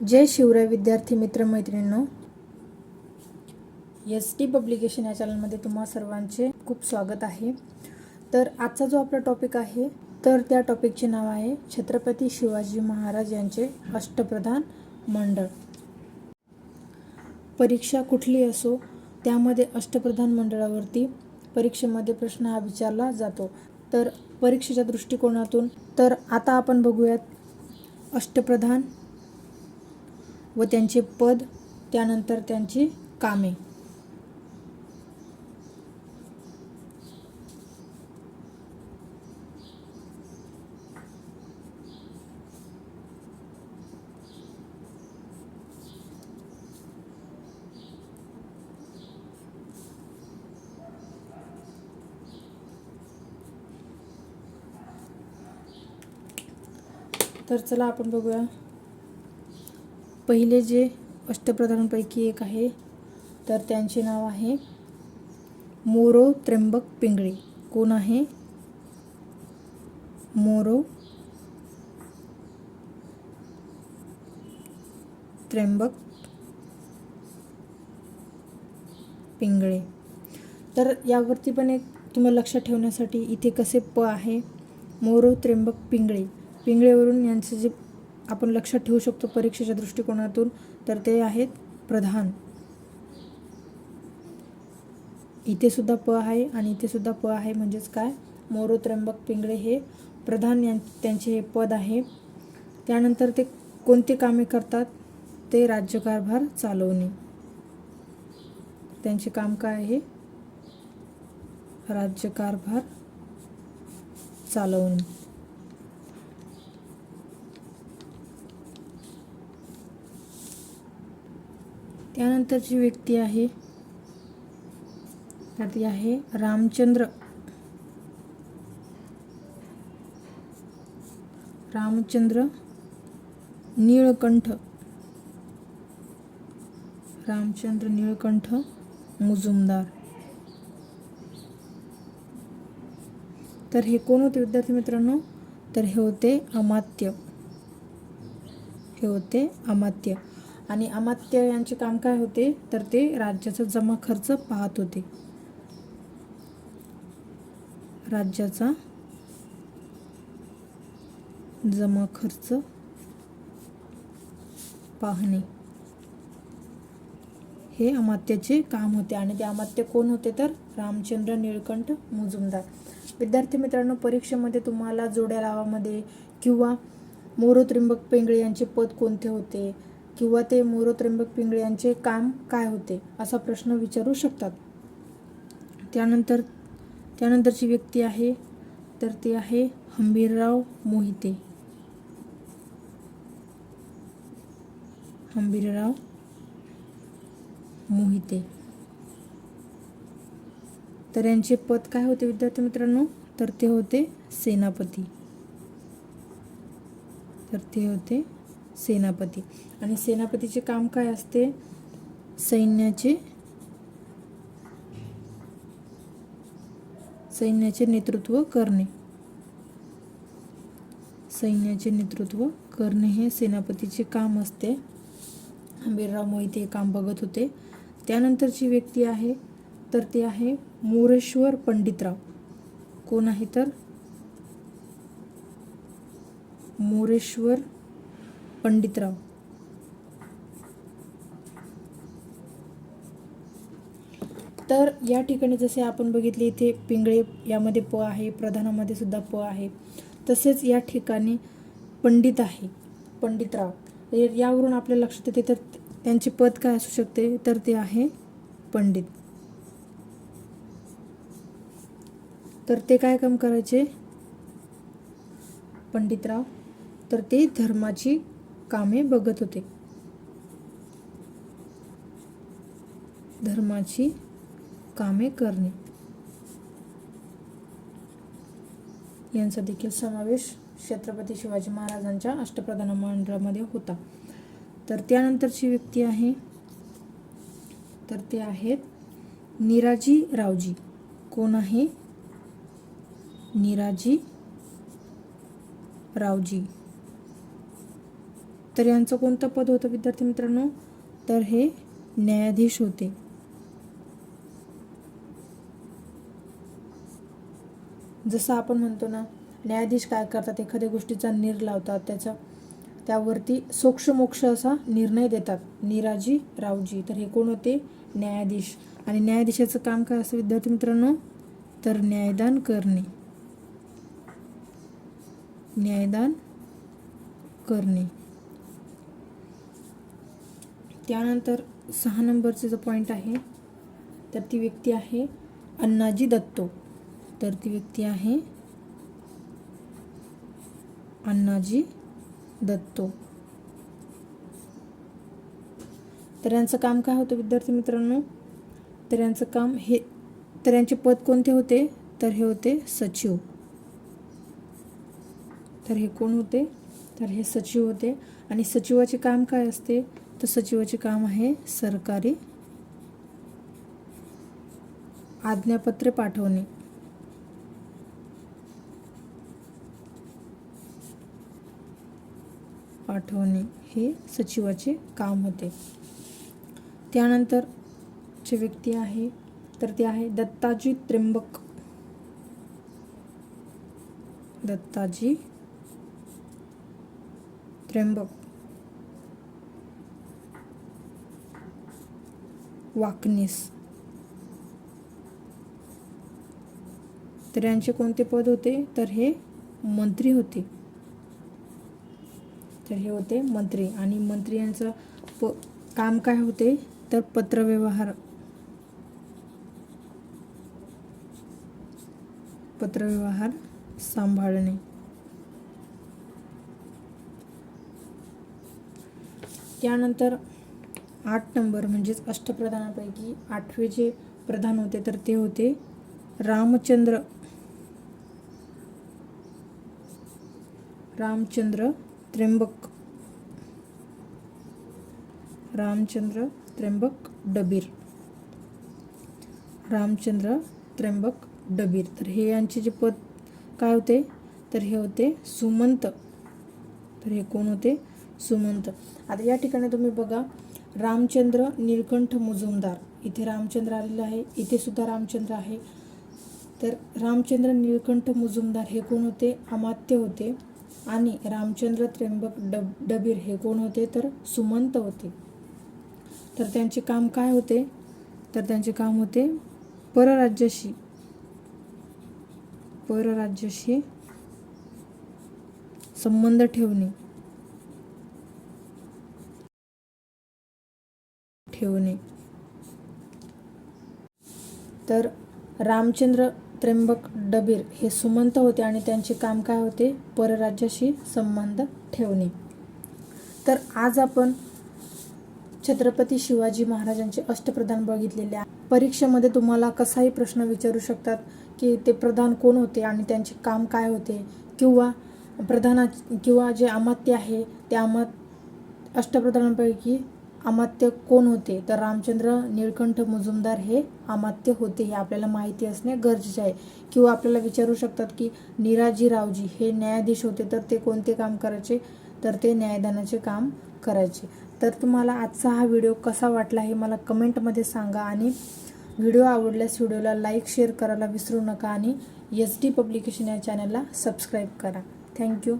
जय शिवराय विद्यार्थी मित्र मैत्रिणींनो. एस टी पब्लिकेशन या चॅनलमध्ये तुम्हा सर्वांचे खूप स्वागत आहे. तर आजचा जो आपला टॉपिक आहे तर त्या टॉपिकचे नाव आहे छत्रपती शिवाजी महाराज यांचे अष्टप्रधान मंडळ. परीक्षा कुठली असो त्यामध्ये अष्टप्रधान मंडळावरती परीक्षेमध्ये प्रश्न हा विचारला जातो. तर परीक्षेच्या दृष्टिकोनातून तर आता आपण बघूयात अष्टप्रधान व त्यांचे पद त्यानंतर त्यांची कामे. तर चला आपण बघूया. पहिले जे अष्टप्रधानांपैकी एक आहे तर त्यांचे नाव आहे मोरो त्र्यंबक पिंगळे. कोण आहे? मोरो त्र्यंबक पिंगळे. तर यावरती पण एक तुम्हाला लक्षात ठेवण्यासाठी इथे कसे प आहे? मोरो त्र्यंबक पिंगळे. पिंगळेवरून यांचं जे आपण लक्षात ठेवू शकतो परीक्षेच्या दृष्टिकोनातून तर ते आहेत प्रधान. इथे सुद्धा प आहे आणि इथे सुद्धा प आहे म्हणजेच काय? मोरो त्र्यंबक पिंगळे हे प्रधान यां त्यांचे हे पद आहे. त्यानंतर ते कोणती कामे करतात? ते राज्यकारभार चालवणे. त्यांचे काम काय आहे? राज्यकारभार चालवणे. त्यानंतरची व्यक्ती आहे. तर ती आहे रामचंद्र. रामचंद्र निळकंठ. रामचंद्र निळकंठ मुजुमदार. तर हे कोण होते विद्यार्थी मित्रांनो? तर हे होते अमात्य. हे होते अमात्य. आणि अमात्य यांचे काम काय होते? तर ते राज्याचा जमा खर्च पाहत होते. राज्याचा जमा खर्च पाहणे. हे अमात्याचे काम होते. आणि ते अमात्य कोण होते तर? रामचंद्र निळकंठ मुजुमदार. विद्यार्थी मित्रांनो परीक्षेमध्ये तुम्हाला जोड्या लावामध्ये किंवा मोरोत्रिंबक पेंगळे यांचे पद कोणते होते? किंवा ते मोरो त्र्यंबक पिंगळे यांचे काम काय होते असा प्रश्न विचारू शकतात. त्यानंतर त्यानंतरची व्यक्ती आहे तर ते आहे हंबीरराव मोहिते. हंबीरराव मोहिते. तर यांचे पद काय होते विद्यार्थी मित्रांनो? तर ते होते सेनापती. तर ते होते सेनापती. आणि सेनापतीचे काम काय असते? सैन्याचे सैन्याचे नेतृत्व करणे. सैन्याचे नेतृत्व करणे हे सेनापतीचे काम असते. हंबीरराव मोहिते हे काम बघत होते. त्यानंतरची व्यक्ती आहे तर ते आहे मोरेश्वर पंडितराव. कोण आहे तर? मोरेश्वर पंडितराव. तर या ठिकाणी जसे आपण बघितले इथे पिंगळे यामध्ये प आहे प्रधानामध्ये सुद्धा प आहे. तसेच या ठिकाणी पंडित आहे पंडितराव. यावरून आपल्या लक्षात येते तर त्यांचे पद काय असू शकते? तर ते आहे पंडित. तर ते काय काम करायचे? पंडितराव. तर ते धर्माची कामे बघत होते. धर्माची कामे करणे. यांचा देखील समावेश छत्रपती शिवाजी महाराजांच्या अष्टप्रधान मंडळामध्ये होता. तर त्यानंतरची व्यक्ती आहे. तर ते आहेत निराजी रावजी. कोण आहे? निराजी रावजी. तर यांचं कोणतं पद होतं विद्यार्थी मित्रांनो? तर हे न्यायाधीश होते. जसं आपण म्हणतो ना न्यायाधीश काय करतात? एखाद्या गोष्टीचा निर लावतात त्याचा त्यावरती सोक्षमोक्ष असा निर्णय देतात. निराजी रावजी. तर हे कोण होते? न्यायाधीश. आणि न्यायाधीशाचं काम काय असतं विद्यार्थी मित्रांनो? तर न्यायदान करणे. न्यायदान करणे. त्यानंतर सहा नंबरचे जो पॉईंट आहे तर ती व्यक्ती आहे अण्णाजी दत्तो. तर ती व्यक्ती आहे अण्णाजी दत्तो. तर यांचं काम काय होतं विद्यार्थी मित्रांनो? तर यांचं काम हे तर यांचे पद कोणते होते? तर हे होते सचिव. तर हे कोण होते? तर हे सचिव होते. आणि सचिवाचे काम काय असते? तर सचिवाचे काम आहे सरकारी आज्ञापत्रे पाठवणे. पाठवणे हे सचिवाचे काम होते. त्यानंतर जे व्यक्ती आहे तर ते आहे दत्ताजी त्र्यंबक. दत्ताजी त्र्यंबक. वाकनीस तर यांचे कोणते पद होते? तर हे मंत्री होते. तर हे होते मंत्री. आणि मंत्री यांचं प काम काय होते? तर पत्रव्यवहार. पत्रव्यवहार सांभाळणे. त्यानंतर आठ नंबर म्हणजेच अष्टप्रधानापैकी आठवे जे प्रधान होते तर ते होते रामचंद्र. रामचंद्र त्र्यंबक. रामचंद्र त्र्यंबक डबीर. रामचंद्र त्र्यंबक डबीर. तर हे यांचे जे पद काय होते? तर हे होते सुमंत. तर हे कोण होते? सुमंत. आता या ठिकाणी तुम्ही बघा रामचंद्र निळकंठ मुजुमदार. इथे रामचंद्र आलेलं आहे. इथे सुद्धा रामचंद्र आहे. तर रामचंद्र निळकंठ मुजुमदार हे कोण होते? अमात्य होते. आणि रामचंद्र त्र्यंबक डब डबीर हे कोण होते? तर सुमंत होते. तर त्यांचे काम काय होते? तर त्यांचे काम होते परराज्याशी. परराज्याशी संबंध ठेवणे. ठेवणे. तर रामचंद्र त्र्यंबक डबीर हे सुमंत होते आणि त्यांचे काम काय होते? परराज्याशी संबंध ठेवणे. तर आज आपण छत्रपती शिवाजी महाराजांचे अष्टप्रधान बघितलेले आहे. परीक्षेमध्ये तुम्हाला कसाही प्रश्न विचारू शकतात की ते प्रधान कोण होते आणि त्यांचे काम काय होते? किंवा प्रधाना किंवा जे अमात्य आहे ते अमात अष्टप्रधानांपैकी अमात्य कोण होते? तर रामचंद्र निळकंठ मुजुमदार हे अमात्य होते हे आपल्याला माहिती असणे गरजेचे आहे. किंवा आपल्याला विचारू शकतात की निराजी रावजी हे न्यायाधीश होते तर ते कोणते काम करायचे? तर ते न्यायदानाचे काम करायचे. तर तुम्हाला आजचा हा व्हिडिओ कसा वाटला हे मला कमेंटमध्ये सांगा आणि व्हिडिओ आवडल्यास व्हिडिओला लाईक शेअर करायला विसरू नका आणि एस डी पब्लिकेशन या चॅनलला सबस्क्राईब करा. थँक्यू.